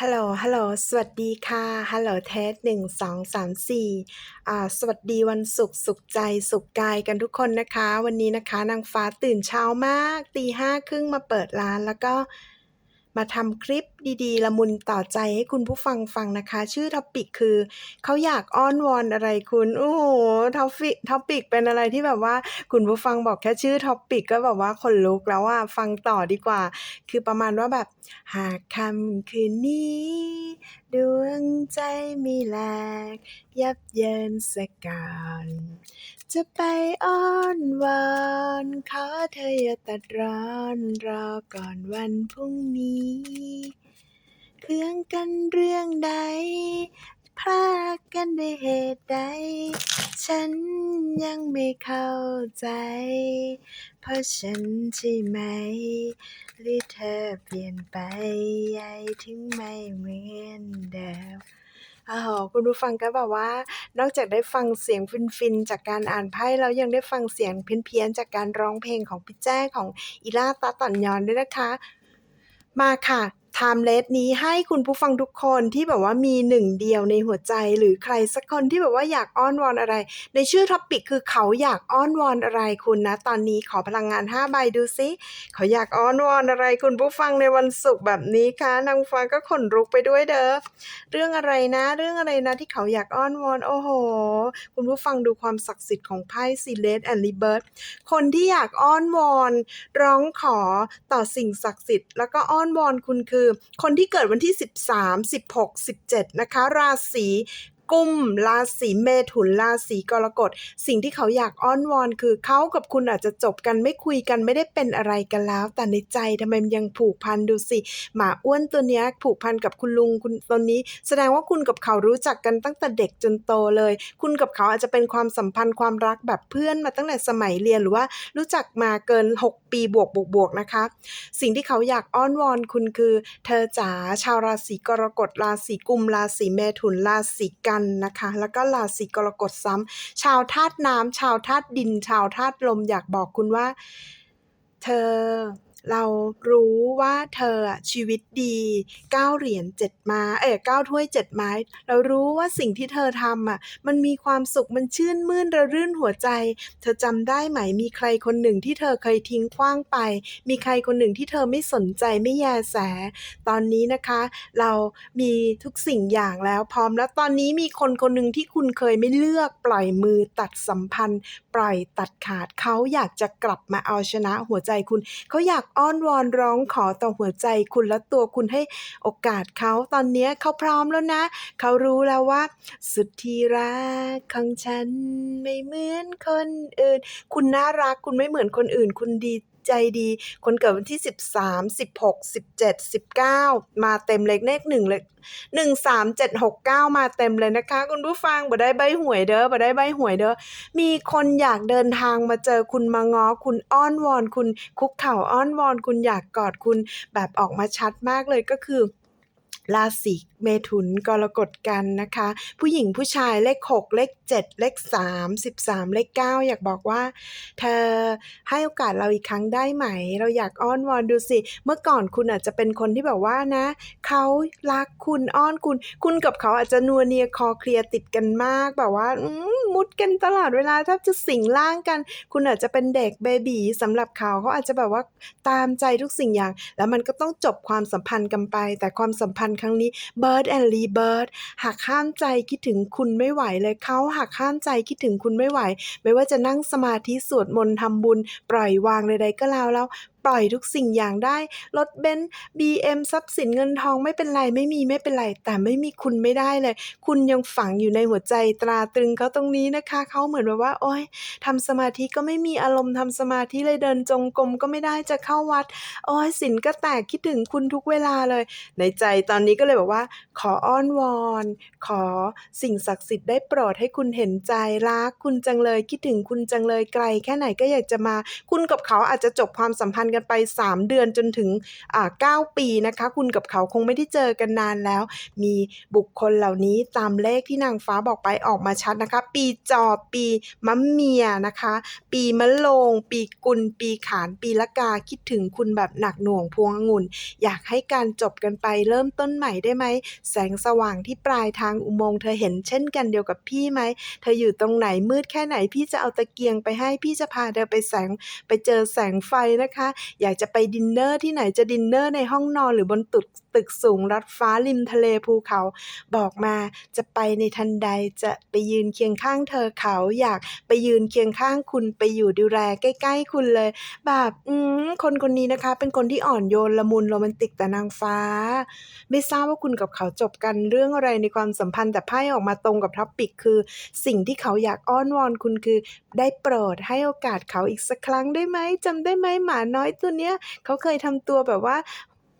ฮัลโหล ฮัลโหล สวัสดีค่ะ ฮัลโหลเทสหนึ่งสอ่าสวัสดีวันศุกร์สุขใจสุขกายกันทุกคนนะคะ วันนี้นะคะนางฟ้าตื่นเช้ามากตีห้าครึ่งมาเปิดร้านแล้วก็ มาทำคลิปดีๆ ละมุนต่อใจให้คุณผู้ฟังฟังนะคะ ชื่อท็อปิกคือเขาอยากอ้อนวอนอะไรคุณโอ้โฮท็อปิกท็อปิกเป็นอะไรที่แบบว่าคุณผู้ฟังบอกแค่ชื่อท็อปิกก็แบบว่าขนลุกแล้วอะฟังต่อดีกว่า คือประมาณว่าแบบหากคำคืนนี้ดวงใจม่แหลก ยับเยินสียก่อน จะไปอ้อนวอนขอเธออย่าตัดร้อนรอก่อนวันพรุ่งนี้ เคืองกันเรื่องใดพรากกันด้วยเหตุใด ฉันยังไม่เข้าใจ เพราะฉันใช่ไหม หรือเธอเปลี่ยนไปใยถึงไม่เหมือนเดิม อ้โฮคุณผู้ฟังก็แบบว่า นอกจากได้ฟังเสียงฟินๆจากการอ่านไพ่แล้วยังได้ฟังเสียงเพี้ยนๆจากการร้องเพลงของพี่แจ้ของอีล่าตาต่อนยอนด้วยนะคะ มาค่ะ ไทม์เลสนี้ให้คุณผู้ฟังทุกคนที่แบบว่ามีหนึ่งเดียวในหัวใจหรือใครสักคนที่แบบว่าอยากอ้อนวอนอะไร ในชื่อท็อปิกคือเขาอยากอ้อนวอนอะไรคุณนะ ตอนนี้ขอพลังงาน5ใบดูซิเขาอยากอ้อนวอนอะไรคุณผู้ฟังในวันศุกร์แบบนี้คะนางฟ้าก็ขนลุกไปด้วยเด้อเรื่องอะไรนะ เรื่องอะไรนะที่เขาอยากอ้อนวอนโอ้โฮคุณผู้ฟังดูความศักดิ์สิทธิ์ของไพ่ซีเลสแอนด์รีเบิร์ธคนที่อยากอ้อนวอน ร้องขอต่อสิ่งศักดิ์สิทธิ์แล้วก็อ้อนวอนคุณคือคนที่เกิดวันที่ 13 16 17 นะคะ ราศี กุมราศีเมถุนราศีกรกฎสิ่งที่เขาอยากอ้อนวอน คือเขากับคุณอาจจะจบกันไม่คุยกันไม่ได้เป็นอะไรกันแล้ว แต่ในใจทำไมมันยังผูกพันดูสิหมาอ้วนตัวนี้ผูกพันกับคุณลุงคุณตนนี้ แสดงว่าคุณกับเขารู้จักกันตั้งแต่เด็กจนโตเลย คุณกับเขาอาจจะเป็นความสัมพันธ์ความรักแบบเพื่อนมาตั้งแต่สมัยเรียนหรือว่ารู้จักมาเกิน 6 ปีบวกๆๆนะคะ สิ่งที่เขาอยากอ้อนวอนคุณคือ เธอจ๋าชาวราศีกรกฎราศีกุมราศีเมถุนราศีกันนะคะ แล้วก็ราศีกรกฎซ้ำชาวธาตุน้ำชาวธาตุดิน ชาวธาตุลมอยากบอกคุณว่า เธอ เรารู้ว่าเธอชีวิตดี9เหรียญ7ไม้เอ๊ย9ถ้วย7ไม้ เรารู้ว่าสิ่งที่เธอทำอะมันมีความสุขมันชื่นมื่นระรื่นหัวใจ เธอจำได้ไหมมีใครคนหนึ่งที่เธอเคยทิ้งขว้างไป มีใครคนหนึ่งที่เธอไม่สนใจไม่แยแส ตอนนี้นะคะ เรามีทุกสิ่งอย่างแล้วพร้อมแล้วตอนนี้มีคนคนหนึ่งที่คุณเคยไม่เลือกปล่อยมือตัดสัมพันธ์ ปล่อยตัดขาดเขาอยากจะกลับมาเอาชนะหัวใจคุณเขาอยากอ้อนวอนร้องขอต่อหัวใจคุณและตัวคุณให้โอกาสเขาตอนนี้เขาพร้อมแล้วนะ เขารู้แล้วว่า สุดที่รักของฉันไม่เหมือนคนอื่น คุณน่ารักคุณไม่เหมือนคนอื่น คุณดี ใจดี คนเกิดวันที่ 13 16 17 19 มาเต็มเลขเลขหนึ่งเลขหนึ่งสามาเต็มเลยนะคะ คุณผู้ฟังบ่ได้ใบหวยเด้อบ่ได้ใบหวยเด้อมีคนอยากเดินทางมาเจอคุณมาง้อคุณอ้อนวอน คุณคุกเข่าอ้อนวอน คุณอยากกอดคุณแบบออกมาชัดมากเลยก็คือ ราศีเมถุนกรกฎกันนะคะ ผู้หญิงผู้ชายเลข 6 เลข 7 เลข 3 13 เลข 9 อยากบอกว่า เธอให้โอกาสเราอีกครั้งได้ไหม เราอยากอ้อนวอนดูสิ เมื่อก่อนคุณอาจจะเป็นคนที่แบบว่านะ เขารักคุณอ้อนคุณ คุณกับเขาอาจจะนัวเนียคอเคลียร์ติดกันมากแบบว่ามมุดกันตลอดเวลาแทบจะสิงร่างกัน คุณอาจจะเป็นเด็กเบบี๋สำหรับเขาเขาอาจจะแบบว่าตามใจทุกสิ่งอย่าง แล้วมันก็ต้องจบความสัมพันธ์กันไป แต่ความสัมพันธ์ครั้งนี้ Bird and Rebirth หากข้ามใจคิดถึงคุณไม่ไหวเลยเขาหากข้ามใจคิดถึงคุณไม่ไหว ไม่ว่าจะนั่งสมาธิสวดมนต์ทำบุญ ปล่อยวางใดๆก็แล้วแล้ว ปล่อยทุกสิ่งอย่างได้ รถเบนซ์ BM ทรัพย์สินเงินทองไม่เป็นไรไม่มีไม่เป็นไร แต่ไม่มีคุณไม่ได้เลย คุณยังฝังอยู่ในหัวใจตราตรึงเขาตรงนี้นะคะ เขาเหมือนแบบว่า โอ๊ยทำสมาธิก็ไม่มีอารมณ์ทำสมาธิเลยเดินจงกรมก็ไม่ได้จะเข้าวัด โอ๊ยศีลก็แตกคิดถึงคุณทุกเวลาเลย ในใจตอนนี้ก็เลยแบอกว่า ขออ้อนวอน ขอสิ่งศักดิ์สิทธิ์ได้โปรดให้คุณเห็นใจรักคุณจังเลยคิดถึงคุณจังเลยไกล แค่ไหนก็อยากจะมา คุณกับเขาอาจจะจบความสัมพันธ์กันไป 3 เดือนจนถึงอ่า9ปีนะคะ คุณกับเขาคงไม่ได้เจอกันนานแล้ว มีบุคคลเหล่านี้ตามเลขที่นางฟ้าบอกไปออกมาชัดนะคะ ปีจอปีมะเมียนะคะ ปีมะโรงปีกุล ปีขาน ปีละกาคิดถึงคุณแบบหนักหน่วงพวงองุ่น อยากให้การจบกันไปเริ่มต้นใหม่ได้ไหม แสงสว่างที่ปลายทางอุโมงค์เธอเห็นเช่นกันเดียวกับพี่ไหม เธออยู่ตรงไหนมืดแค่ไหนพี่จะเอาตะเกียงไปให้พี่จะพาเธอไปแสงไปเจอแสงไฟนะคะอยากจะไปดินเนอร์ที่ไหนจะดินเนอร์ในห้องนอนหรือบนตึกตึกสูงรัดฟ้าริมทะเลภูเขา บอกมาจะไปในทันใดจะไปยืนเคียงข้างเธอเขา อยากไปยืนเคียงข้างคุณไปอยู่ดูแลใกล้ ๆ คุณเลย แบบอืมคนคนนี้นะคะ เป็นคนที่อ่อนโยนละมุนโรแมนติกแต่นางฟ้า ไม่ทราบว่าคุณกับเขาจบกันเรื่องอะไรในความสัมพันธ์แต่ไพ่ออกมาตรงกับท็อปปิกคือ สิ่งที่เขาอยากอ้อนวอนคุณคือ ได้โปรดให้โอกาสเขาอีกสักครั้งได้ไหมจำได้ไหมหมาน้อยตัวเนี้ยเขาเคยทำตัวแบบว่า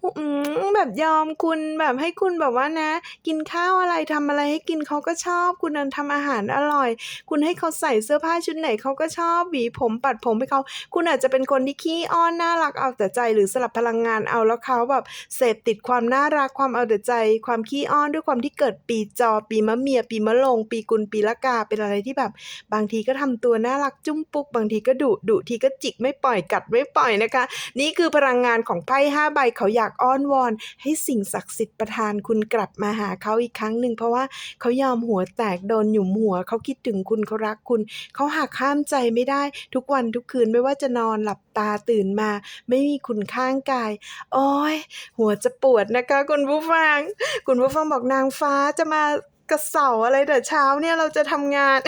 อืมแบบยอมคุณแบบให้คุณแบบว่านะ กินข้าวอะไรทำอะไรให้กินเขาก็ชอบ คุณนั้นทำอาหารอร่อย คุณให้เขาใส่เสื้อผ้าชุดไหนเขาก็ชอบหวีผมปัดผมให้เขาคุณอาจจะเป็นคนที่ขี้อ้อนน่ารักเอาแต่ใจหรือสลับพลังงานเอาแล้วเขาแบบเสพติดความน่ารักความเอาแต่ใจ ความขี้อ้อนด้วยความที่เกิดปีจอปีมะเมีย ปีมะโรงปีกุลปีละกาเป็นอะไรที่แบบ บางทีก็ทำตัวน่ารักจุ้มปุ๊กบางทีก็ดุดุทีก็จิกไม่ปล่อยกัดไม่ปล่อยนะคะ นี่คือพลังงานของไพ่ห้าใบเขาอยากอ้อนวอน ให้สิ่งศักดิ์สิทธิ์ประทานคุณกลับมาหาเขาอีกครั้งหนึ่งเพราะว่าเขายอมหัวแตกโดนหยุมหัวเขาคิดถึงคุณเขารักคุณ เขาหักข้ามใจไม่ได้ทุกวันทุกคืนไม่ว่าจะนอนหลับตาตื่นมา ไม่มีคุณข้างกายโอ้ยหัวจะปวดนะคะ คุณผู้ฟัง คุณผู้ฟังบอกนางฟ้าจะมา กระเสาอะไรแต่เช้าเนี่ยเราจะทำงาน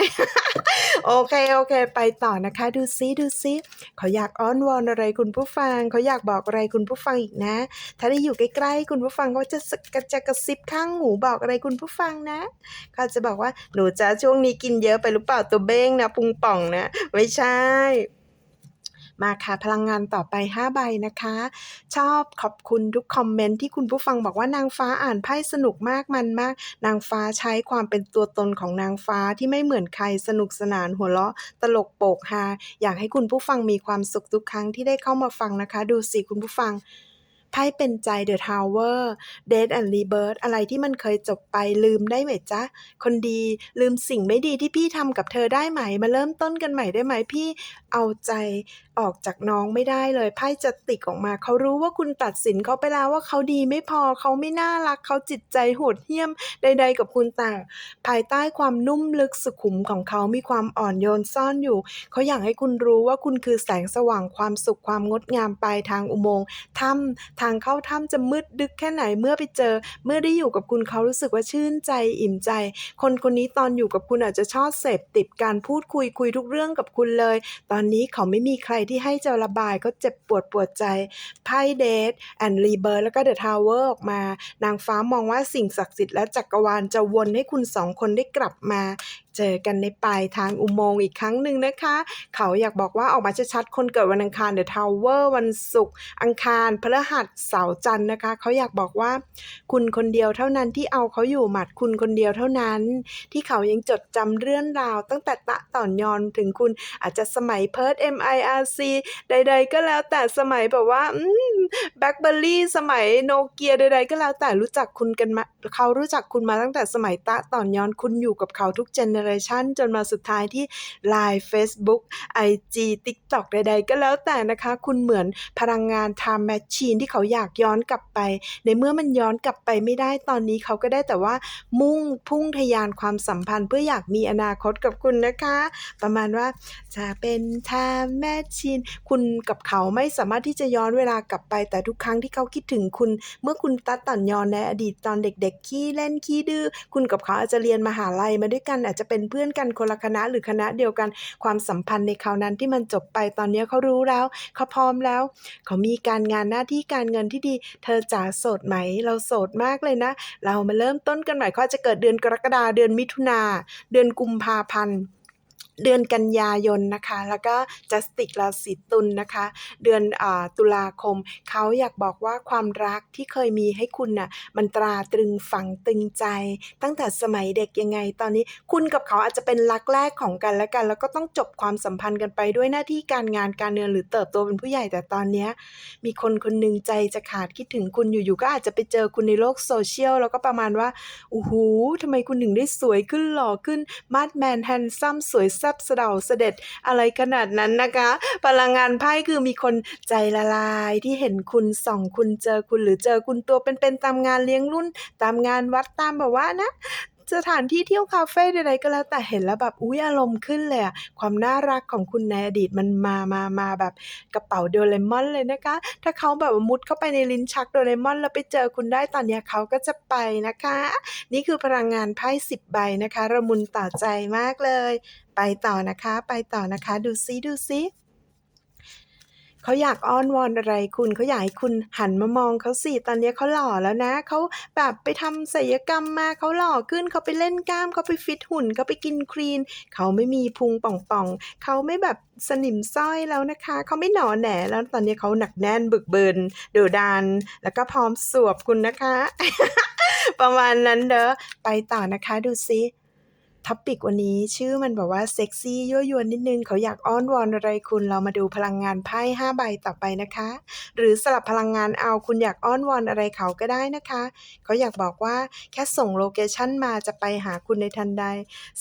โอเคโอเค ไปต่อนะคะ ดูซิดูซิเขาอยากอ้อนวอนอะไรคุณผู้ฟังเขาอยากบอกอะไรคุณผู้ฟังอีกนะ ถ้าได้อยู่ใกล้ๆคุณผู้ฟังก็จะกระจะกระซิบข้างหูบอกอะไรคุณผู้ฟังนะเขาจะบอกว่าหนูจะช่วงนี้กินเยอะไปหรือเปล่าตัวเบ้งนะพุงป่องนะ ไม่ใช่ มาค่ะพลังงานต่อไป5ใบนะคะ ชอบขอบคุณทุกคอมเมนต์ที่คุณผู้ฟังบอกว่านางฟ้าอ่านไพ่สนุกมากมันมาก นางฟ้าใช้ความเป็นตัวตนของนางฟ้าที่ไม่เหมือนใครสนุกสนานหัวเราะ ตลกโปกฮาอยากให้คุณผู้ฟังมีความสุขทุกครั้งที่ได้เข้ามาฟังนะคะ ดูสิคุณผู้ฟังไพ่เป็นใจ The Tower Death and Rebirth อะไรที่มันเคยจบไปลืมได้ไหมจ๊ะ คนดีลืมสิ่งไม่ดีที่พี่ทำกับเธอได้ไหม มาเริ่มต้นกันใหม่ได้ไหมพี่เอาใจ ออกจากน้องไม่ได้เลยไพ่จะติกออกมา เขารู้ว่าคุณตัดสินเขาไปแล้วว่าเขาดีไม่พอเขาไม่น่ารักเขาจิตใจโหดเหี้ยมใด ๆ กับคุณต่าง ภายใต้ความนุ่มลึกสุขุมของเขามีความอ่อนโยนซ่อนอยู่ เขาอยากให้คุณรู้ว่าคุณคือแสงสว่างความสุขความงดงามปลายทางอุโมงค์ถ้ำทางเข้าถ้ำจะมืดดึกแค่ไหนเมื่อไปเจอ เมื่อได้อยู่กับคุณเขารู้สึกว่าชื่นใจอิ่มใจ คนคนนี้ตอนอยู่กับคุณอาจจะชอบเสพติดการพูดคุยคุยทุกเรื่องกับคุณเลย ตอนนี้เขาไม่มีใครที่ให้จะระบายก็เจ็บปวดปวดใจ ไพ่เดทแอนด์รีเบิร์แล้วก็เดอะทาวเวอร์ออกมา นางฟ้ามองว่าสิ่งศักดิ์สิทธิ์และจักรวาลจะวนให้คุณสองคนได้กลับมา เจอกันในปลายทางอุโมงค์อีกครั้งหนึ่งนะคะ เขาอยากบอกว่าออกมาชัดๆ คนเกิดวันอังคารเดอะทาวเวอร์วันศุกร์อังคารพฤหัสเสาร์จันทร์นะคะ เขาอยากบอกว่า คุณคนเดียวเท่านั้นที่เอาเขาอยู่หมัดคุณคนเดียวเท่านั้น ที่เขายังจดจำเรื่องราว ตั้งแต่ตะต่อนยอนถึงคุณอาจจะสมัยเพิร์ด MIRC ใด ๆ ก็แล้วแต่สมัยแบบว่าแบล็คเบอร์รี่สมัยโนเกียใด ๆ ก็แล้วแต่รู้จักคุณกันมาเขารู้จักคุณมาตั้งแต่สมัยตะต่อนยอนคุณอยู่กับเขาทุกเจเนอเรชันจนมาสุดท้ายที่ Line Facebook IG TikTok ใดๆ ก็แล้วแต่นะคะ คุณเหมือนพลังงาน Time Machine ที่เขาอยากย้อนกลับไป ในเมื่อมันย้อนกลับไปไม่ได้ตอนนี้เขาก็ได้แต่ว่ามุ่งพุ่งทะยานความสัมพันธ์เพื่ออยากมีอนาคตกับคุณนะคะ ประมาณว่าจะเป็นทามแมชชีนคุณกับเขาไม่สามารถที่จะย้อนเวลากลับไป แต่ทุกครั้งที่เขาคิดถึงคุณ เมื่อคุณตัดตันยอนในอดีตตอนเด็กๆขี้เล่นขี้ดื้อคุณกับเขาอาจจะเรียนมหาลัยมาด้วยกันอาจจะเป็นเพื่อนกันคนละคณะหรือคณะเดียวกัน ความสัมพันธ์ในคราวนั้นที่มันจบไปตอนนี้เขารู้แล้วเขาพร้อมแล้ว เขามีการงานหน้าที่การเงินที่ดี เธอจ๋าโสดไหม เราโสดมากเลยนะ เรามาเริ่มต้นกันใหม่เขาจะเกิดเดือนกรกฎาเดือนมิถุนาเดือนกุมภาพันธ์ เดือนกันยายนนะคะ แล้วก็จัสติกราศีตุลนะคะ เดือนอตุลาคม เขาอยากบอกว่าความรักที่เคยมีให้คุณน่ะมันตราตรึงฝังตึงใจ ตั้งแต่สมัยเด็กยังไง ตอนนี้คุณกับเขาอาจจะเป็นรักแรกของกันและกัน แล้วก็ต้องจบความสัมพันธ์กันไปด้วยหน้าที่การงานการเงินหรือเติบโตเป็นผู้ใหญ่แต่ตอนนี้มีคนคนหนึ่งใจจะขาดคิดถึงคุณอยู่ๆก็อาจจะไปเจอคุณในโลกโซเชียลแล้วก็ประมาณว่าโอ้โหทำไมคุณถึงได้สวยขึ้นหล่อขึ้นมาดแมนแฮนซัมสวยซ่บเสะเดาเสด็จอะไรขนาดนั้นนะคะ พลังงานไพ่คือมีคนใจละลายที่เห็นคุณส่องคุณเจอคุณหรือเจอคุณตัวเป็นๆตามงานเลี้ยงรุ่น ตามงานวัดตามแบบว่านะ สถานที่เที่ยวคาเฟ่ใดๆก็แล้วแต่เห็นแล้วแบบอุ๊ยอารมณ์ขึ้นเลยอะความน่ารักของคุณในอดีตมันมามามาแบบกระเป๋าโดเรมอนเลยนะคะ ถ้าเขาแบบมุดเข้าไปในลิ้นชักโดเรมอนแล้วไปเจอคุณได้ตอนเนี้ยเขาก็จะไปนะคะ นี่คือพลังงานไพ่สิบใบนะคะ ระมุนต่อใจมากเลย ไปต่อนะคะ ไปต่อนะคะ ดูซิดูซิ เขาอยากอ้อนวอนอะไรคุณเขาอยากให้คุณหันมามองเขาสิตอนนี้เขาหล่อแล้วนะเขาแบบไปทำศัลยกรรมมาเขาหล่อขึ้นเขาไปเล่นกล้ามเขาไปฟิตหุ่นเขาไปกินคลีนเขาไม่มีพุงป่องๆเขาไม่แบบสนิมสร้อยแล้วนะคะ เขาไม่หนอแหนแล้วตอนนี้เขาหนักแน่นบึกเบินเดือดาน แล้วก็พร้อมสวบคุณนะคะ ประมาณนั้นเด้อไปต่อนะคะดูซิ ท็อปิกวันนี้ชื่อมันแบบว่าเซ็กซี่ยั่วยวนนิดนึงเขาอยากอ้อนวอนอะไรคุณเรามาดูพลังงานไพ่5ใบต่อไปนะคะ หรือสลับพลังงานเอาคุณอยากอ้อนวอนอะไรเขาก็ได้นะคะเขาอยากบอกว่าแค่ส่งโลเคชั่นมาจะไปหาคุณในทันใด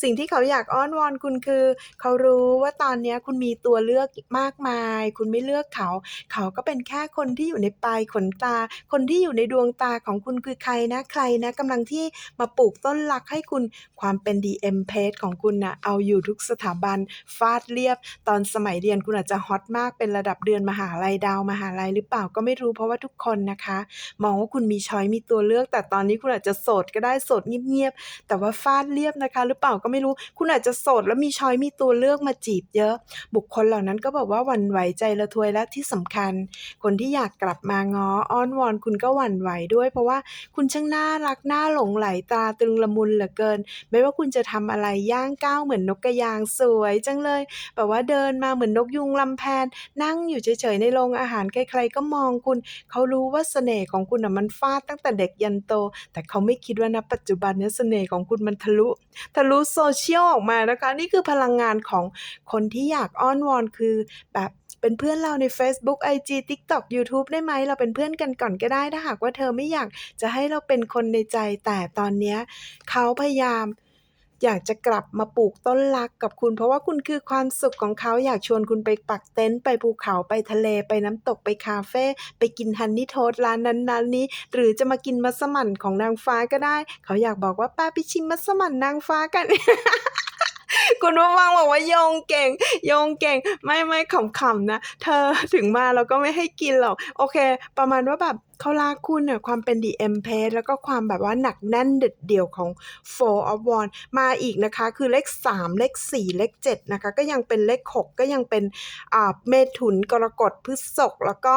สิ่งที่เขาอยากอ้อนวอนคุณคือ เขารู้ว่าตอนนี้คุณมีตัวเลือกมากมาย คุณไม่เลือกเขา เขาก็เป็นแค่คนที่อยู่ในปลายขนตา คนที่อยู่ในดวงตาของคุณคือใครนะใครนะกำลังที่มาปลูกต้นรักให้คุณความเป็น DM page ของคุณนะเอาอยู่ทุกสถาบันฟาดเรียบ ตอนสมัยเรียนคุณอาจจะฮอตมากเป็นระดับเดือนมหาลัยดาวมหาลัยหรือเปล่าก็ไม่รู้เพราะว่าทุกคนนะคะ มองว่าคุณมีช้อยมีตัวเลือก แต่ตอนนี้คุณอาจจะโสดก็ได้โสดเงียบๆแต่ว่าฟาดเรียบนะคะ หรือเปล่าก็ไม่รู้ คุณอาจจะโสดแล้วมีช้อยมีตัวเลือกมาจีบเยอะ บุคคลเหล่านั้นก็บอกว่าหวั่นไหวใจระทวยและที่สำคัญ คนที่อยากกลับมาง้ออ้อนวอนคุณก็หวั่นไหวด้วย เพราะว่าคุณช่างน่ารักน่าหลงไหลตาตรึงละมุนเหลือเกิน ไม่ว่าคุณจะทำอะไรย่างก้าวเหมือนนกกระยางสวยจังเลย แบบว่าเดินมาเหมือนนกยุงลำแพน นั่งอยู่เฉยๆในโรงอาหารใครๆก็มองคุณ เขารู้ว่าเสน่ห์ของคุณน่ะมันฟาดตั้งแต่เด็กยันโต แต่เขาไม่คิดว่าณปัจจุบันเนี้เสน่ห์ของคุณมันทะลุทะลุโซเชียลออกมานะคะ นี่คือพลังงานของคนที่อยากอ้อนวอนคือแบบเป็นเพื่อนเราใน Facebook IG TikTok YouTube ได้ไหม เราเป็นเพื่อนกันก่อนก็ได้ ถ้าหากว่าเธอไม่อยากจะให้เราเป็นคนในใจแต่ตอนนี้เขาพยายาม อยากจะกลับมาปลูกต้นรักกับคุณ เพราะว่าคุณคือความสุขของเขาอยากชวนคุณไปปักเต็นท์ไปภูเขาไปทะเลไปน้ำตกไปคาเฟ่ไปกินฮันนี่โทสร้านนั้นร้นนี้ หรือจะมากินมัสมั่นของนางฟ้าก็ได้ เขาอยากบอกว่าป้าไปชิมมัสมั่นนางฟ้ากัน คุณผู้ฟังบอกว่าโยงเก่งโยงเก่ง ไม่ไม่ขำๆนะ เธอถึงมาเราก็ไม่ให้กินหรอก โอเค ประมาณว่าแบบเขารักคุณเนี่ยความเป็น DM p a g e แล้วก็ความแบบว่าหนักแน่นเด็ดเดี่ยวของ Four of w a n d มาอีกนะคะ คือเลข 3 เลข 4 เลข 7 นะคะ ก็ยังเป็นเลข 6 ก็ยังเป็นอ่าเมถุนกรกฎพฤษภแล้วก็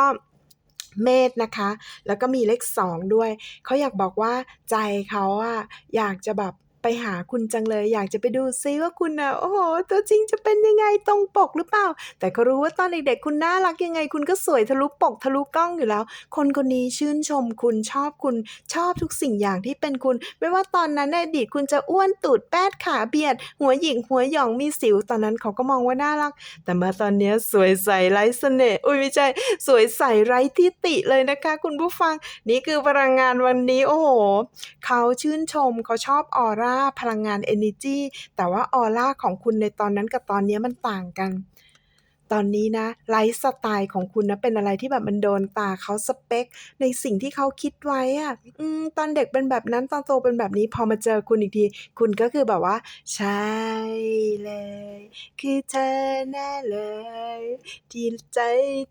เมษนะคะ แล้วก็มีเลข 2 ด้วย เขาอยากบอกว่าใจเขาอะอยากจะแบบ ไปหาคุณจังเลย อยากจะไปดูซิว่าคุณน่ะโอ้โฮตัวจริงจะเป็นยังไงตรงปกหรือเปล่า แต่ก็รู้ว่าตอนเด็กๆคุณน่ารักยังไง คุณก็สวยทะลุปกทะลุกล้องอยู่แล้ว คนคนนี้ชื่นชมคุณชอบคุณชอบทุกสิ่งอย่างที่เป็นคุณ ไม่ว่าตอนนั้นในอดีตคุณจะอ้วนตูดแปดขาเบียด หัวหยิกหัวหย่องมีสิว ตอนนั้นเขาก็มองว่าน่ารัก แต่มาตอนนี้สวยใสไร้เสน่ห์อุ้ยไม่ใช่สวยใสไร้ทิฏฐิเลยนะคะ คุณผู้ฟัง นี่คือพลังงานวันนี้ โอ้โห เขาชื่นชมเขาชอบออร่าพลังงาน energy แต่ว่าออร่าของคุณในตอนนั้นกับตอนนี้มันต่างกันตอนนี้นะไลฟ์สไตล์ของคุณนะเป็นอะไรที่แบบมันโดนตาเขาสเปค ในสิ่งที่เขาคิดไว้อะอตอนเด็กเป็นแบบนั้นตอนโตเป็นแบบนี้พอมาเจอคุณอีกที คุณก็คือแบบว่า ใช่เลย คือเธอแน่เลยที่ใจ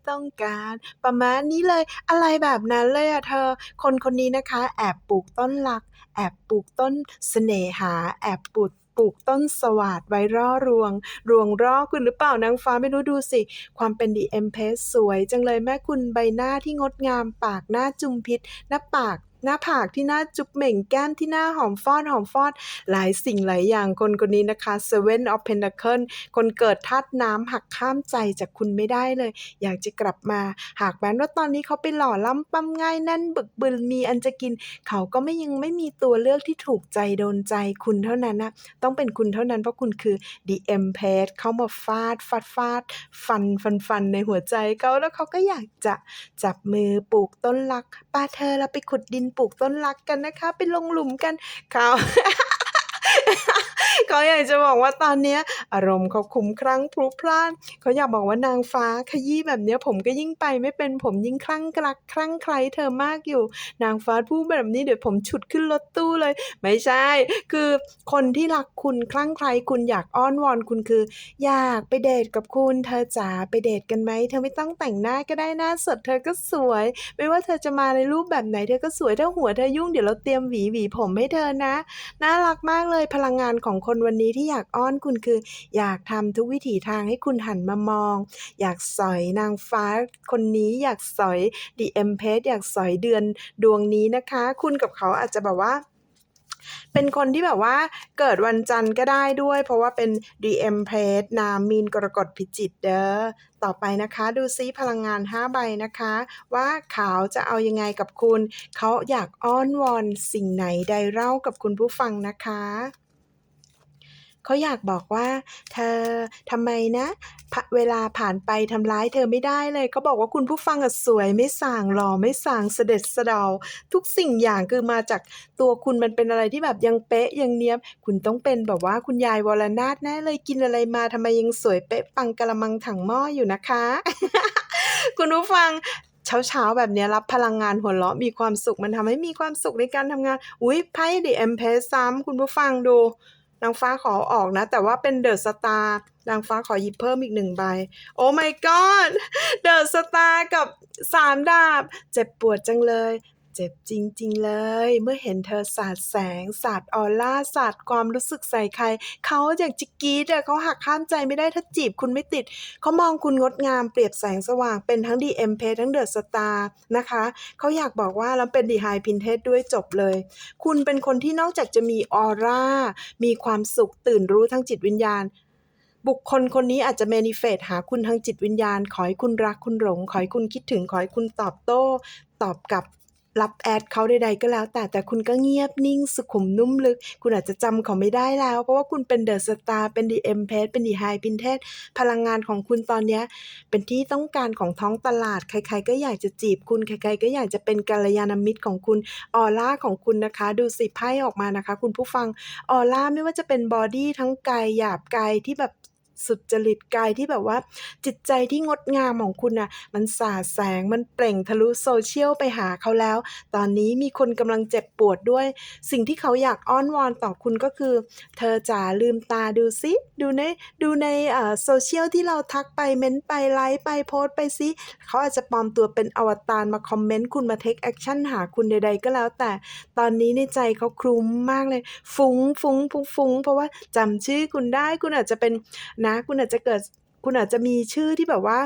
ต้องการประมาณนี้เลย อะไรแบบนั้นเลยอะเธอ คนคนนี้นะคะ แอบปลูกต้นรัก แอบปลูกต้นเสน่หา แอบปลูกปลูกต้นสวาดไว้ร่อรวง รวงร่อคุณหรือเปล่านางฟ้าไม่รู้ดูสิ ความเป็นดีเอ็มเพสสวยจังเลยแม่คุณใบหน้าที่งดงาม ปากหน้าจุมพิษหน้าปาก หน้าผากที่หน่าจุ๊บเหม่งแก้มที่หน่าหอมฟอดหอมฟอด หลายสิ่งหลายอย่างคนคนนี้นะคะ Seven of Pentacle คนเกิดธาตุน้ำหักข้ามใจจากคุณไม่ได้เลย อยากจะกลับมา หากแม้ว่าตอนนี้เขาไปหล่อล่ำปั้มง่ายแน่นบึกบึนมีอันจะกิน เขาก็ไม่ยังไม่มีตัวเลือกที่ถูกใจโดนใจคุณเท่านั้นนะต้องเป็นคุณเท่านั้นเพราะคุณคือ The Empress เข้ามาฟาดฟาดฟาดฟันฟันฟันในหัวใจเขาแล้วเขาก็อยากจะจับมือปลูกต้นรักป้าเธอเราไปขุดดินปลูกต้นรักกันนะคะ ไปลงหลุมกันเขา เขาอยากจะบอกว่าตอนเนี้ย อารมณ์เขาคุ้มคลั่งพลุพล่านเขาอยากบอกว่านางฟ้าขยี้แบบเนี้ย ผมก็ยิ่งไปไม่เป็นผมยิ่งคลั่งกลักคลั่งไคล้เธอมากอยู่ นางฟ้าพูดแบบนี้เดี๋ยวผมฉุดขึ้นรถตู้เลย ไม่ใช่ คือคนที่รักคุณคลั่งไคล้คุณอยากอ้อนวอนคุณคือ อยากไปเดทกับคุณเธอจ๋าไปเดทกันไหมเธอไม่ต้องแต่งหน้าก็ได้หน้าสดเธอก็สวย ไม่ว่าเธอจะมาในรูปแบบไหนเธอก็สวยถ้าหัวเธอยุ่งเดี๋ยวเราเตรียมหวีหวีผมให้เธอนะน่ารักมากเลยพลังงานของคนวันนี้ที่อยากอ้อนคุณคือ อยากทำทุกวิถีทางให้คุณหันมามอง อยากสอยนางฟ้าคนนี้อยากสอย The Empress อยากสอยเดือนดวงนี้นะคะ คุณกับเขาอาจจะแบบว่าเป็นคนที่แบบว่าเกิดวันจันทร์ก็ได้ด้วย เพราะว่าเป็น The Empress นามีนกรกฎพิจิตเด้อต่อไปนะคะ ดูซิพลังงาน 5 ใบนะคะ ว่าเขาจะเอายังไงกับคุณ เขาอยากอ้อนวอนสิ่งไหนใดเล่ากับคุณผู้ฟังนะคะ เขาอยากบอกว่า เธอทำไมนะเวลาผ่านไปทำร้ายเธอไม่ได้เลยเขาบอกว่าคุณผู้ฟังสวยไม่ส่างหล่อไม่ส่างเสด็จสดาทุกสิ่งอย่างคือมาจากตัวคุณมันเป็นอะไรที่แบบยังเป๊ะยังเนี้ยบคุณต้องเป็นแบบว่าคุณยายวรนาถแน่เลยกินอะไรมาทำไมยังสวยเป๊ะปังกะละมังถังหม้ออยู่นะคะ คุณผู้ฟังเช้าๆ แบบนี้รับพลังงานหัวเราะมีความสุขมันทำให้มีความสุขในการทำงาน อุ๊ยไพ่ The Empress ซ้ำคุณผู้ฟังดู นางฟ้าขอออกนะ แต่ว่าเป็นเดอะสตาร์นางฟ้าขอหยิบเพิ่มอีกหนึ่งใบ โอ้ my god เดอะสตาร์กับสามดาบ เจ็บปวดจังเลย เจ็บจริง ๆ เลย เมื่อเห็นเธอสาดแสง สาดออร่า สาดความรู้สึกใส่ใคร เขาอยากจะกรี๊ดอะเขาหักข้ามใจไม่ได้ถ้าจีบคุณไม่ติด เขามองคุณงดงามเปรียบแสงสว่างเป็นทั้ง The Empress ทั้ง The Star นะคะ เขาอยากบอกว่าแล้วเป็น The High Priestess ด้วยจบเลย คุณเป็นคนที่นอกจากจะมีออร่า มีความสุขตื่นรู้ทั้งจิตวิญญาณบุคคลคนนี้อาจจะ manifest หาคุณทางจิตวิญญาณ ขอให้คุณรักคุณหลง ขอให้คุณคิดถึง ขอให้คุณตอบโต้ ตอบกลับ รับแอดเขาใดๆก็แล้ว แต่แต่คุณก็เงียบนิ่งสุขุมนุ่มลึก คุณอาจจะจำเขาไม่ได้แล้ว เพราะว่าคุณเป็นเดอะสตาร์เป็น The Empress เป็น The High Priestess พลังงานของคุณตอนเนี้ยเป็นที่ต้องการของท้องตลาด ใคร ๆ ก็อยากจะจีบคุณใครๆก็อยากจะเป็นกัลยาณมิตรของคุณออร่าของคุณนะคะ ดูสิไพ่ออกมานะคะ คุณผู้ฟังออร่าไม่ว่าจะเป็นบอดี้ทั้งกายหยาบกายที่แบบ สุดจริตกายที่แบบว่า จิตใจที่งดงามของคุณน่ะมันสาดแสงมันเปล่งทะลุโซเชียลไปหาเขาแล้ว ตอนนี้มีคนกำลังเจ็บปวดด้วย สิ่งที่เขาอยากอ้อนวอนต่อคุณก็คือ เธอจ๋าลืมตาดูซิ ดูในดูในโซเชียลที่เราทักไปเม้นต์ไปไลค์ไปโพสไปซิเขาอาจจะปลอมตัวเป็นอวตารมาคอมเมนต์คุณมาเทคแอคชั่นหาคุณใด ๆ ก็แล้ว แต่ตอนนี้ในใจเขาคลุ้มมากเลย ฟุ้งฟุ้งฟุ้งฟุ้งเพราะว่าจำชื่อคุณได้คุณอาจจะเป็นนะ คุณอาจจะเกิด คุณอาจจะมีชื่อที่แบบว่า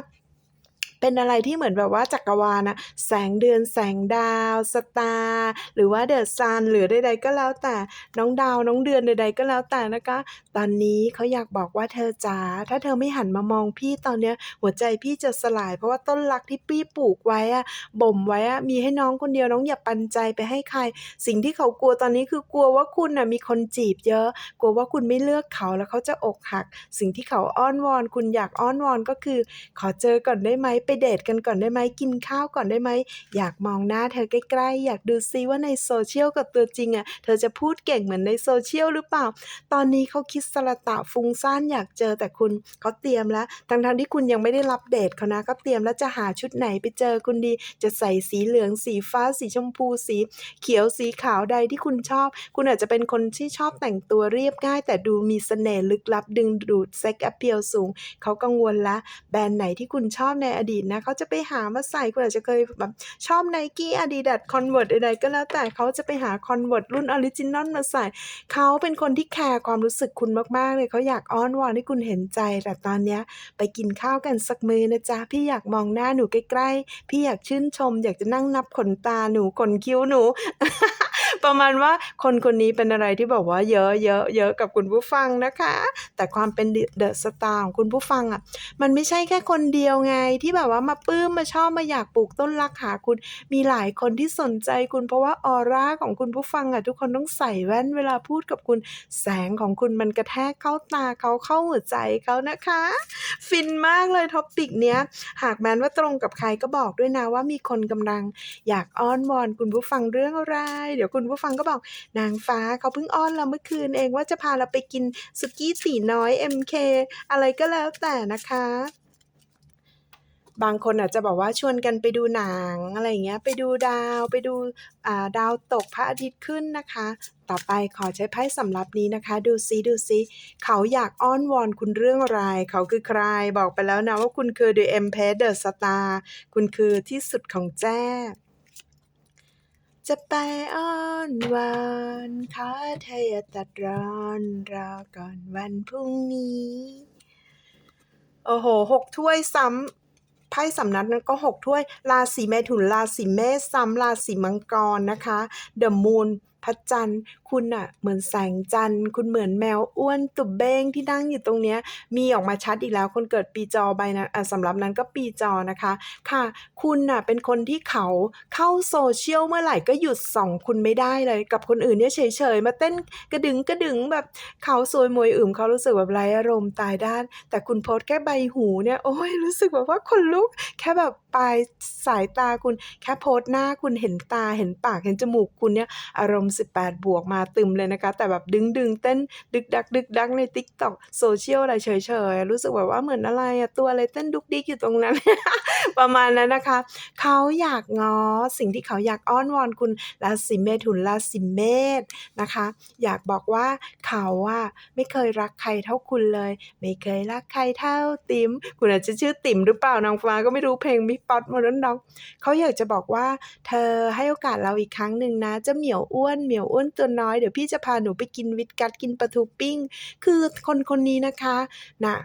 เป็นอะไรที่เหมือนแบบว่าจักรวาลนะแสงเดือนแสงดาว สตาร์หรือว่าเดอะซันหรือใดๆก็แล้วแต่น้องดาวน้องเดือนใดๆก็แล้วแต่นะคะ ตอนนี้เขาอยากบอกว่าเธอจ๋าถ้าเธอไม่หันมามองพี่ตอนเนี้ยหัวใจพี่จะสลาย เพราะว่าต้นรักที่พี่ปลูกไว้อะบ่มไว้อะมีให้น้องคนเดียวน้องอย่าปันใจไปให้ใคร สิ่งที่เขากลัวตอนนี้คือกลัวว่าคุณน่ะมีคนจีบเยอะ กลัวว่าคุณไม่เลือกเขาแล้วเขาจะอกหัก สิ่งที่เขาอ้อนวอน คุณอยากอ้อนวอนก็คือ ขอเจอก่อนได้ไหมไปเดทกันก่อนได้ไหมกินข้าวก่อนได้ไหมอยากมองหน้าเธอใกล้ๆ อยากดูซิว่าในโซเชียลกับตัวจริงอะเธอจะพูดเก่งเหมือนในโซเชียลหรือเปล่า ตอนนี้เขาคิดสละตะฟุ้งซ่านอยากเจอแต่คุณเขาเตรียมแล้วทั้งๆที่คุณยังไม่ได้รับเดทเขานะก็เตรียมแล้วจะหาชุดไหนไปเจอคุณดี จะใส่สีเหลืองสีฟ้าสีชมพูสีเขียวสีขาวใดที่คุณชอบ คุณอาจจะเป็นคนที่ชอบแต่งตัวเรียบง่าย แต่ดูมีเสน่ห์ลึกลับดึงดูดเซ็กแอปเปียลสูง เขากังวลละ แบรนด์ไหนที่คุณชอบในอดีตตนะเขาจะไปหามาใส่คุณอาจจะเคยแบบชอบ Nike Adidas Converse ใดๆก็แล้วแต่เขาจะไปหา Converse รุ่นออริจินัลมาใส่ เขาเป็นคนที่แคร์ความรู้สึกคุณมากๆเลยเขาอยากอ้อนวอนให้คุณเห็นใจ แต่ตอนเนี้ยไปกินข้าวกันสักมือนะจ๊ะ พี่อยากมองหน้าหนูใกล้ๆ พี่อยากชื่นชม อยากจะนั่งนับขนตาหนูขนคิ้วหนูประมาณว่าคนคนนี้เป็นอะไรที่แบบว่าเยอะเยอะเยอะกับคุณผู้ฟังนะคะ แต่ความเป็นเดอะสตาร์ของคุณผู้ฟังอะมันไม่ใช่แค่คนเดียวไงที่แบบว่ามาปลื้มมาชอบมาอยากปลูกต้นรักหาคุณ มีหลายคนที่สนใจคุณเพราะว่าออร่าของคุณผู้ฟังอะทุกคนต้องใส่แว่นเวลาพูดกับคุณแสงของคุณมันกระแทกเข้าตาเขาเข้าหัวใจเขานะคะ ฟินมากเลยท็อปปิกเนี้ย หากแม้นว่าตรงกับใครก็บอกด้วยนะว่ามีคนกำลังอยากอ้อนวอนคุณผู้ฟังเรื่องอะไร เดี๋ยวคุณผู้ฟังก็บอกนางฟ้าเขาเพิ่งอ้อนเราเมื่อคืนเองว่าจะพาเราไปกินสุกี้ตีน้อย MK อะไรก็แล้วแต่นะคะ บางคนอาจจะบอกว่าชวนกันไปดูหนังอะไรเงี้ย ไปดูดาวไปดูาดาวตกพระอาทิตย์ขึ้นนะคะ ต่อไปขอใช้ไพ่สำรับนี้นะคะ ดูซิดูซิเขาอยากอ้อนวอนคุณเรื่องอะไร เขาคือใครบอกไปแล้วนะว่าคุณคือ The Empress The Star คุณคือที่สุดของแจ้จะไปอ้อนวอนขอเธออย่าตัดร้อนรอก่อนวันพรุ่งนี้ โอ้โหหกถ้วยซ้ำ ไพ่สำนักนั้นก็หกถ้วย ราศีเมถุน ราศีเมษซ้ำราศีมังกรนะคะเดอะมูน พระจันทร์ คุณอะเหมือนแสงจันทร์ คุณเหมือนแมวอ้วนตุบเบ้งที่นั่งอยู่ตรงเนี้ย มีออกมาชัดอีกแล้ว คนเกิดปีจอใบนั้นอะสำหรับนั้นก็ปีจอนะคะ ค่ะ คุณน่ะเป็นคนที่เขาเข้าโซเชียลเมื่อไหร่ก็หยุดส่องคุณไม่ได้เลย กับคนอื่นเนี่ยเฉยๆ มาเต้นกระดึงกระดึงแบบเขาสวยมวยอึมเขารู้สึกแบบไรอารมณ์ตายด้าน แต่คุณโพสแค่ใบหูเนี่ย โอ้ยรู้สึกแบบว่าคนลุก แค่แบบ ปลายสายตาคุณแค่โพสหน้าคุณเห็นตาเห็นปากเห็นจมูกคุณเนี่ยอารมณ์ 18 บวกมาตึมเลยนะคะ แต่แบบดึงดึงเต้นดึกดักดึกดักใน TikTok โซเชียลอะไรเฉยๆ รู้สึกแบบว่าเหมือนอะไรอะตัวอะไรเต้นดุกดิกอยู่ตรงนั้น ประมาณนั้นนะคะเขาอยากง้อสิ่งที่เขาอยากอ้อนวอนคุณราศีเมถุนราศีเมษนะคะ อยากบอกว่าเขาอะไม่เคยรักใครเท่าคุณเลย ไม่เคยรักใครเท่าติ๋มคุณอาจจะชื่อติ๋มหรือเปล่านางฟ้าก็ไม่รู้เพลงมิป๊อตมาแล้วน้องเขาอยากจะบอกว่า เธอให้โอกาสเราอีกครั้งหนึ่งนะจะเหมียวอ้วนเหมียวอ้วนตัวน้อยเดี๋ยวพี่จะพาหนูไปกินวิตกัดกินปลาทูปิ้ง คือคนคนนี้นะคะน่ะ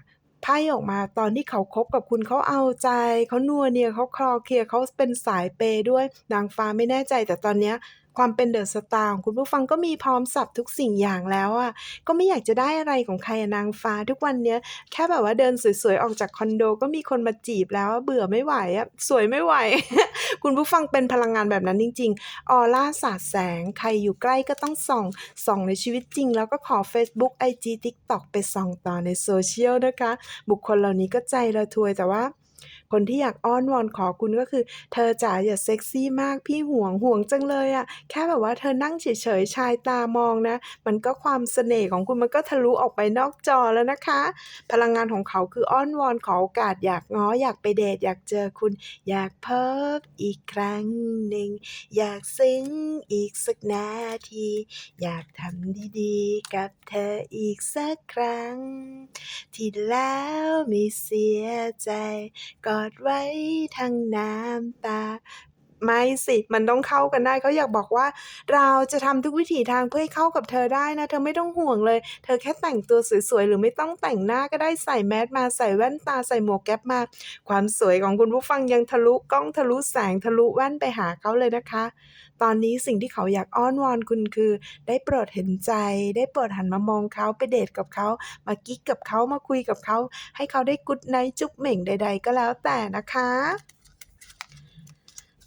ไพ่ออกมาตอนที่เขาคบกับคุณเขาเอาใจเขานัวเนียเขาคลอเคลียเขาเป็นสายเปย์ด้วยนางฟ้าไม่แน่ใจแต่ตอนเนี้ย ความเป็นเดอะสตาร์ของคุณผู้ฟังก็มีพร้อมสับทุกสิ่งอย่างแล้วอะก็ไม่อยากจะได้อะไรของใครนางฟ้าทุกวันเนี้ยแค่แบบว่าเดินสวยๆ ออกจากคอนโดก็มีคนมาจีบแล้วเบื่อไม่ไหวอะสวยไม่ไหว คุณผู้ฟังเป็นพลังงานแบบนั้นจริงๆออร่าสาดแสงใครอยู่ใกล้ก็ต้องส่อง ส่องในชีวิตจริง แล้วก็ขอ Facebook IG TikTok ไปส่องต่อในโซเชียลนะคะ บุคคลเหล่านี้ก็ใจระทวยแต่ว่า คนที่อยากอ้อนวอนขอคุณก็คือ เธอจ๋าอย่าเซ็กซี่มากพี่ห่วงห่วงจังเลยอะแค่แบบว่าเธอนั่งเฉยๆชายตามองนะ มันก็ความเสน่ห์ของคุณมันก็ทะลุออกไปนอกจอแล้วนะคะ พลังงานของเขาคืออ้อนวอนขอโอกาสอยากง้ออยากไปเดทอยากเจอคุณ อยากพบอีกครั้งหนึ่งอยากซึ้งอีกสักนาที อยากทำดีๆ กับเธออีกสักครั้ง ที่แล้วไม่เสียใจก็อดไว้ทั้งน้ำตา ไม่สิ มันต้องเข้ากันได้เขาอยากบอกว่า เราจะทำทุกวิถีทางเพื่อให้เข้ากับเธอได้นะ เธอไม่ต้องห่วงเลย เธอแค่แต่งตัวสวยๆ หรือไม่ต้องแต่งหน้าก็ได้ใส่แมสมาใส่แว่นตาใส่หมวกแก๊ปมา ความสวยของคุณผู้ฟังยังทะลุกล้องทะลุแสงทะลุแว่นไปหาเขาเลยนะคะ ตอนนี้สิ่งที่เขาอยากอ้อนวอนคุณคือ ได้โปรดเห็นใจ ได้โปรดหันมามองเขาไปเดทกับเขา มากิ๊กกับเขามาคุยกับเขา ให้เขาได้กุดไนท์จุ๊บเหม่งใด ๆ ก็แล้วแต่นะคะ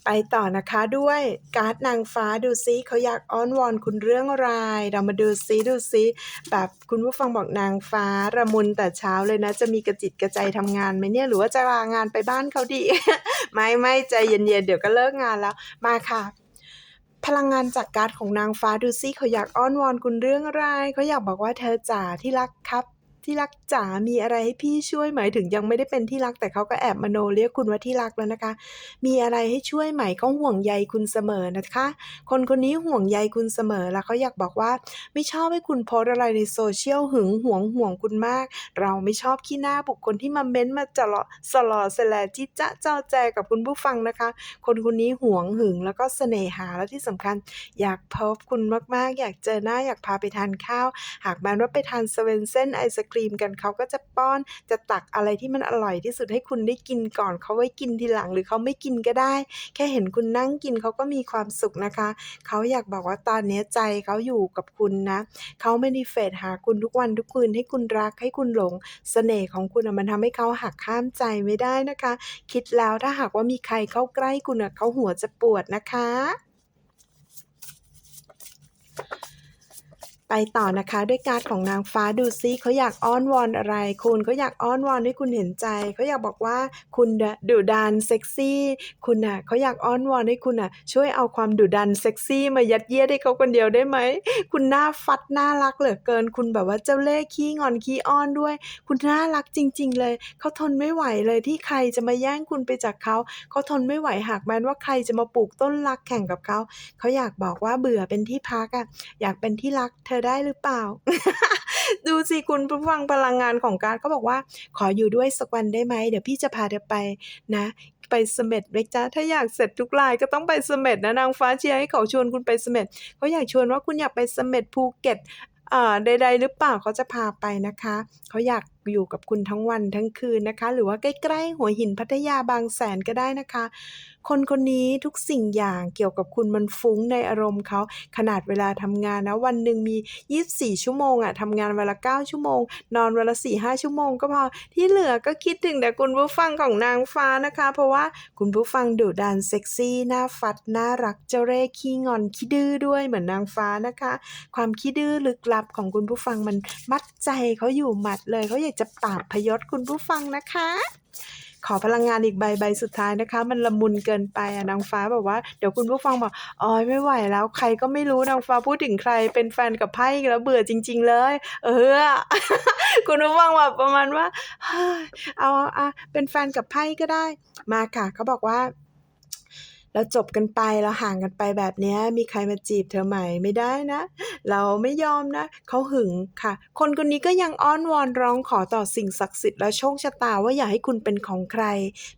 ไปต่อนะคะด้วยการ์ดนางฟ้าดูซิเขาอยากอ้อนวอนคุณเรื่องอะไร เรามาดูซิดูซิแบบคุณผู้ฟังบอกนางฟ้าระมุนแต่เช้าเลยนะ จะมีกระจิตกระใจทำงานไหมเนี่ยหรือว่าจะลางานไปบ้านเขาดี ไม่ไม่ใจเย็นๆเดี๋ยวก็เลิกงานแล้ว มาค่ะ พลังงานจากการ์ดของนางฟ้าดูซี่เขาอยากอ้อนวอนคุณเรื่องอะไรเขาอยากบอกว่าเธอจ๋าที่รักครับ ที่รักจ๋ามีอะไรให้พี่ช่วยไหมถึงยังไม่ได้เป็นที่รักแต่เขาก็แอบมโนเรียกคุณว่าที่รักแล้วนะคะ มีอะไรให้ช่วยไหมเขาห่วงใยคุณเสมอนะคะ คนคนนี้ห่วงใยคุณเสมอแล้วเขาอยากบอกว่า ไม่ชอบให้คุณโพสอะไรในโซเชียลหึงห่วงห่วงคุณมาก เราไม่ชอบขี้หน้าบุคคลที่มาเม้นต์มาจะเลาะสลอแลจิจ๊ะเจ้าแจกับคุณผู้ฟังนะคะ คนคนนี้ห่วงหึงแล้วก็เสน่หาและที่สำคัญ อยากพบคุณมากๆ อยากเจอหน้าอยากพาไปทานข้าว หากแม้ว่าไปทานสเว่นเซนไอศครีมกันเขาก็จะป้อนจะตักอะไรที่มันอร่อยที่สุดให้คุณได้กินก่อนเขาไว้กินทีหลังหรือเขาไม่กินก็ได้ แค่เห็นคุณนั่งกินเขาก็มีความสุขนะคะเขาอยากบอกว่าตอนนี้ใจเขาอยู่กับคุณนะเขาไม่ได้เฟดหาคุณทุกวันทุกคืนให้คุณรักให้คุณหลงเสน่ห์ของคุณมันทำให้เขาหักข้ามใจไม่ได้นะคะ คิดแล้วถ้าหากว่ามีใครเข้าใกล้คุณเขาหัวจะปวดนะคะ ไปต่อนะคะด้วยการ์ดของนางฟ้าดูซิเขาอยากอ้อนวอนอะไร คุณเขาอยากอ้อนวอนให้คุณเห็นใจเขาอยากบอกว่าคุณดุดันเซ็กซี่คุณน่ะเขาอยากอ้อนวอนให้คุณน่ะ ช่วยเอาความดุดันเซ็กซี่มายัดเยียดให้เขาคนเดียวได้ไหมคุณน่าฟัดน่ารักเหลือเกิน คุณแบบว่าเจ้าเล่ห์ขี้งอนขี้อ้อนด้วย คุณน่ารักจริง ๆ เลยเขาทนไม่ไหวเลยที่ใครจะมาแย่งคุณไปจากเขาเขาทนไม่ไหวหากแม้ว่าใครจะมาปลูกต้นรักแข่งกับเขาเขาอยากบอกว่าเบื่อเป็นที่พักอะอยากเป็นที่รักเธอได้หรือเปล่า ดูสิคุณผู้ฟังพลังงานของการก็บอกว่า ขออยู่ด้วยสักวันได้ไหมเดี๋ยวพี่จะพาเธอไปนะไปเสม็ดไหมจ๊ะถ้าอยากเสร็จทุกรายก็ต้องไปเสม็ดนะนางฟ้าเชียร์ให้เขาชวนคุณไปเสม็ดเขาอยากชวนว่าคุณอยากไปเสม็ดภูเก็ตอ่าใดๆหรือเปล่าเขาจะพาไปนะคะ เขาอยาก อยู่กับคุณทั้งวันทั้งคืนนะคะ หรือว่าใกล้ๆหัวหินพัทยาบางแสนก็ได้นะคะ คนคนนี้ทุกสิ่งอย่างเกี่ยวกับคุณมันฟุ้งในอารมณ์เขาขนาดเวลาทำงานนะวันหนึ่งมี 24 ชั่วโมงอะทำงานวันละ 9 ชั่วโมง นอนวันละ 4-5 ชั่วโมงก็พอที่เหลือก็คิดถึงแต่คุณผู้ฟังของนางฟ้านะคะ เพราะว่าคุณผู้ฟังดุดันเซ็กซี่น่าฟัดน่ารักเจเร่ห์ขี้งอนขี้ดื้อด้วยเหมือนนางฟ้านะคะ ความขี้ดื้อลึกลับของคุณผู้ฟังมันมัดใจเขาอยู่หมัดเลยเขาอยากจะปราบพยศคุณผู้ฟังนะคะ ขอพลังงานอีกใบใบสุดท้ายนะคะ มันละมุนเกินไปอะนางฟ้าบอกว่าเดี๋ยวคุณผู้ฟังบอกอ๋อยไม่ไหวแล้วใครก็ไม่รู้นางฟ้าพูดถึงใครเป็นแฟนกับไพ่แล้วเบื่อจริง ๆ เลย เออ คุณผู้ฟังแบบประมาณว่าเฮ้ยเอาอะเป็นแฟนกับไพ่ก็ได้ มาค่ะเขาบอกว่า เราจบกันไปเราห่างกันไปแบบนี้มีใครมาจีบเธอใหม่ไม่ได้นะ เราไม่ยอมนะเขาหึงค่ะ คนคนนี้ก็ยังอ้อนวอนร้องขอต่อสิ่งศักดิ์สิทธิ์และโชคชะตาว่าอยากให้คุณเป็นของใคร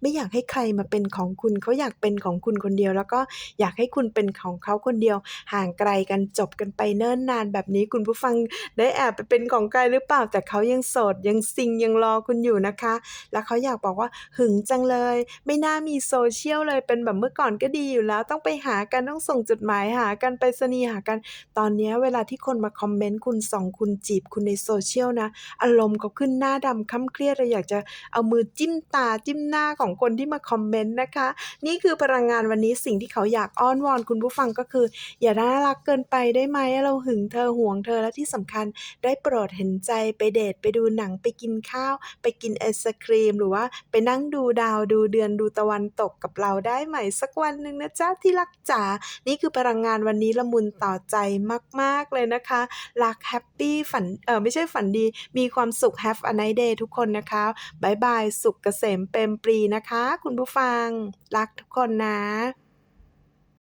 ไม่อยากให้ใครมาเป็นของคุณเขาอยากเป็นของคุณคนเดียว แล้วก็อยากให้คุณเป็นของเขาคนเดียว ห่างไกลกันจบกันไปเนิ่นนานแบบนี้คุณผู้ฟังได้แอบไปเป็นของใครหรือเปล่า แต่เขายังโสดยังซิงยังรอคุณอยู่นะคะ แล้วเขาอยากบอกว่าหึงจังเลย ไม่น่ามีโซเชียลเลยเป็นแบบเมื่อก่อนก็ดีอยู่แล้วต้องไปหากันต้องส่งจดหมายหากันไปสนีหากัน ตอนนี้เวลาที่คนมาคอมเมนต์คุณส่องคุณจีบคุณในโซเชียลนะ อารมณ์เขาขึ้นหน้าดำค้ำเครียดเลยอยากจะเอามือจิ้มตาจิ้มหน้าของคนที่มาคอมเมนต์นะคะ นี่คือพลังงานวันนี้สิ่งที่เขาอยากอ้อนวอนคุณผู้ฟังก็คือ อย่าน่ารักเกินไปได้ไหมเราหึงเธอห่วงเธอและที่สำคัญ ได้โปรดเห็นใจไปเดทไปดูหนังไปกินข้าว ไปกินไอศครีม หรือว่าไปนั่งดูดาวดูเดือนดูตะวันตกกับเราได้ไหมสักวันวันหนึ่งนะจ๊ะที่รักจ๋า นี่คือพลังงานวันนี้ละมุนต่อใจมาก ๆ เลยนะคะ รักแฮปปี้ฝัน เออไม่ใช่ฝันดี มีความสุข Have a nice day ทุกคนนะคะบายบาย สุขเกษมเปรมปรีนะคะ คุณผู้ฟัง รักทุกคนนะ